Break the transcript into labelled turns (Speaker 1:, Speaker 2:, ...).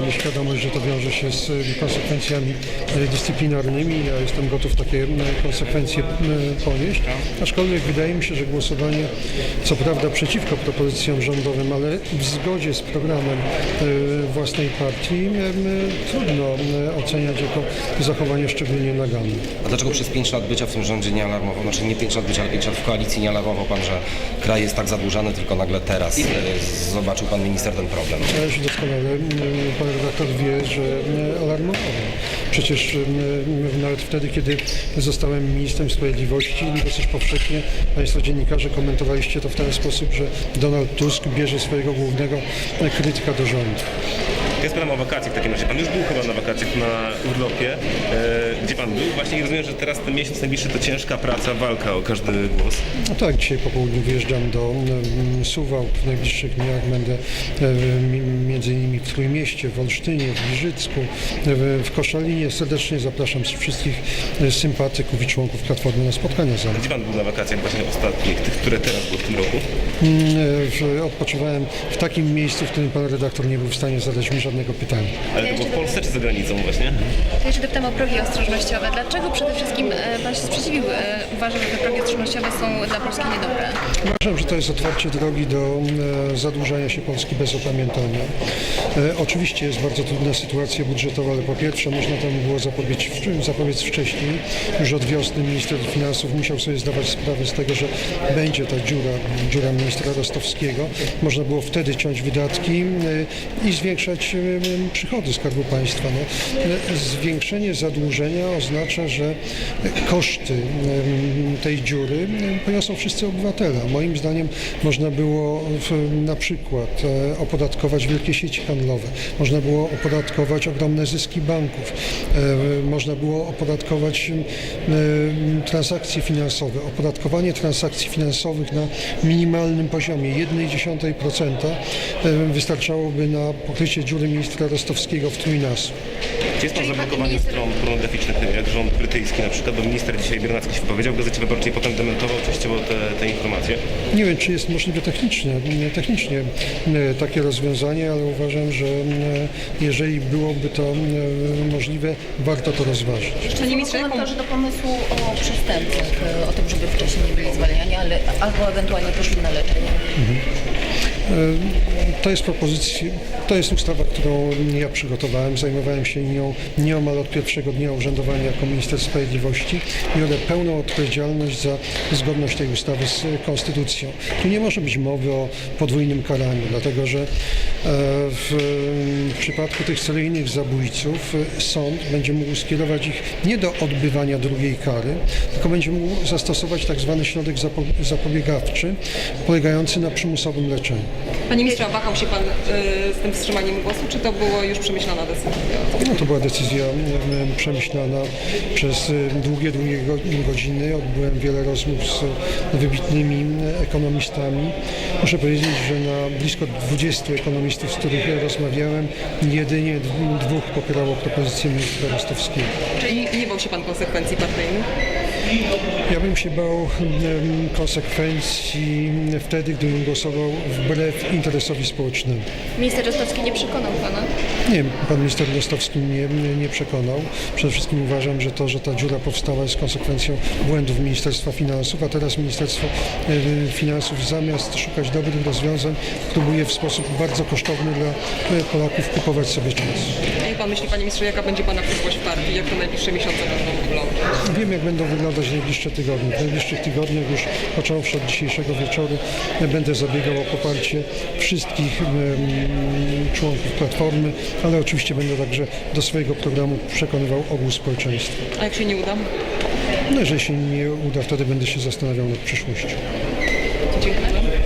Speaker 1: mamy świadomość, że to wiąże się z e, konsekwencjami e, dyscyplinarnymi. Ja jestem gotów takie konsekwencje ponieść. Aczkolwiek wydaje mi się, że głosowanie, co prawda przeciwko propozycjom rządowym, ale w zgodzie z programem e, własnej partii, trudno oceniać jako zachowanie szczególnie naganne.
Speaker 2: A dlaczego przez 5 lat bycia w tym rządzie nie alarmował, znaczy nie 5 lat bycia, ale 5 lat w koalicji nie alarmował Pan, że kraj jest tak zadłużany, tylko nagle teraz zobaczył Pan minister ten problem?
Speaker 1: Ja się doskonale, pan redaktor wie, że m, alarmowałem. Przecież m, nawet wtedy, kiedy zostałem ministrem sprawiedliwości, dosyć powszechnie Państwo dziennikarze komentowaliście to w ten sposób, że Donald Tusk bierze swojego głównego e, krytyka do rządu.
Speaker 3: Ja spytam o wakacje w takim razie. Pan już był chyba na wakacjach na urlopie. E, gdzie pan był? Właśnie rozumiem, że teraz ten miesiąc najbliższy to ciężka praca, walka o każdy głos.
Speaker 1: No tak, dzisiaj po południu wyjeżdżam do mm, Suwałk. W najbliższych dniach będę e, mi- między innymi w Trójmieście, w Olsztynie, w Giżycku, w Koszalinie. Serdecznie zapraszam wszystkich sympatyków i członków Platformy na spotkania ze mną.
Speaker 3: Gdzie pan był na wakacjach właśnie ostatnich, tych, które teraz były w tym roku?
Speaker 1: Mm, w- Odpoczywałem w takim miejscu, w którym pan redaktor nie był w stanie zadać mi żadnego pytania.
Speaker 3: Ale to było w Polsce czy za granicą właśnie?
Speaker 4: To jeszcze dopytam o progi ostrożnościowe. Dlaczego przede wszystkim e, Pan się sprzeciwił? E, Uważa, że te progi ostrożnościowe są dla Polski niedobre.
Speaker 1: Uważam, że to jest otwarcie drogi do e, zadłużania się Polski bez opamiętania. E, Oczywiście jest bardzo trudna sytuacja budżetowa, ale po pierwsze można temu było zapobiec, zapobiec wcześniej. Już od wiosny minister finansów musiał sobie zdawać sprawę z tego, że będzie ta dziura, dziura ministra Rostowskiego. Można było wtedy ciąć wydatki e, i zwiększać e, przychody Skarbu Państwa. No, e, zwiększenie zadłużenia oznacza, że koszty tej dziury poniosą wszyscy obywatele. Moim zdaniem można było na przykład opodatkować wielkie sieci handlowe, można było opodatkować ogromne zyski banków, e, można było opodatkować transakcje finansowe. Opodatkowanie transakcji finansowych na minimalnym poziomie 1,1% em, wystarczałoby na pokrycie dziury ministra Rostowskiego w trójnasób.
Speaker 3: Czy jest pan zablokowany
Speaker 4: minister-
Speaker 3: stron pornograficznych, jak rząd brytyjski na przykład, bo minister dzisiaj Biernacki się wypowiedział w Gazecie Wyborczej, potem dementował częściowo te, te informacje.
Speaker 1: Nie wiem, czy jest możliwe technicznie, technicznie e, takie rozwiązanie, ale uważam, że e, jeżeli byłoby to e, możliwe, warto to rozważyć.
Speaker 5: Panie ministrze, komentarze do pomysłu o przestępcach, o tym, żeby wcześniej nie byli zwalniani, ale albo ewentualnie poszli na leczenie.
Speaker 1: To jest propozycja, to jest ustawa, którą ja przygotowałem. Zajmowałem się nią nieomal od pierwszego dnia urzędowania jako minister sprawiedliwości biorę pełną odpowiedzialność za zgodność tej ustawy z konstytucją. Tu nie może być mowy o podwójnym karaniu, dlatego że w przypadku tych seryjnych zabójców e, sąd będzie mógł skierować ich nie do odbywania drugiej kary, tylko będzie mógł zastosować tak zwany środek zapo- zapobiegawczy polegający na przymusowym leczeniu.
Speaker 5: Panie ministrze, wahał się pan e, z tym wstrzymaniem głosu, czy to było już przemyślana decyzja?
Speaker 1: No, to była decyzja em, przemyślana przez em, długie, długie go- godziny. Odbyłem wiele rozmów z wybitnymi ekonomistami. Muszę powiedzieć, że na blisko 20 ekonomistów, z których rozmawiałem, jedynie dw- dwóch popierało propozycję ministra Rostowskiego.
Speaker 5: Czyli nie bał się pan konsekwencji partyjnych?
Speaker 1: Ja bym się bał konsekwencji wtedy, gdybym głosował wbrew interesowi społecznemu.
Speaker 4: Minister Rostowski nie przekonał Pana.
Speaker 1: Nie, pan minister Rostowski mnie nie przekonał. Przede wszystkim uważam, że to, że ta dziura powstała jest konsekwencją błędów Ministerstwa Finansów, a teraz Ministerstwo Finansów zamiast szukać dobrych rozwiązań próbuje w sposób bardzo kosztowny dla e, Polaków kupować sobie czas.
Speaker 5: A jak pan myśli, panie ministrze, jaka będzie pana przyszłość w partii? Jak te najbliższe miesiące będą wyglądać?
Speaker 1: Wiem, jak będą wyglądać najbliższe tygodnie. W najbliższych tygodniach, już począwszy od dzisiejszego wieczoru, będę zabiegał o poparcie wszystkich członków Platformy, ale oczywiście będę także do swojego programu przekonywał ogół społeczeństwa.
Speaker 5: A jak się nie uda?
Speaker 1: No jeżeli się nie uda, wtedy będę się zastanawiał nad przyszłością.
Speaker 5: Dziękuję.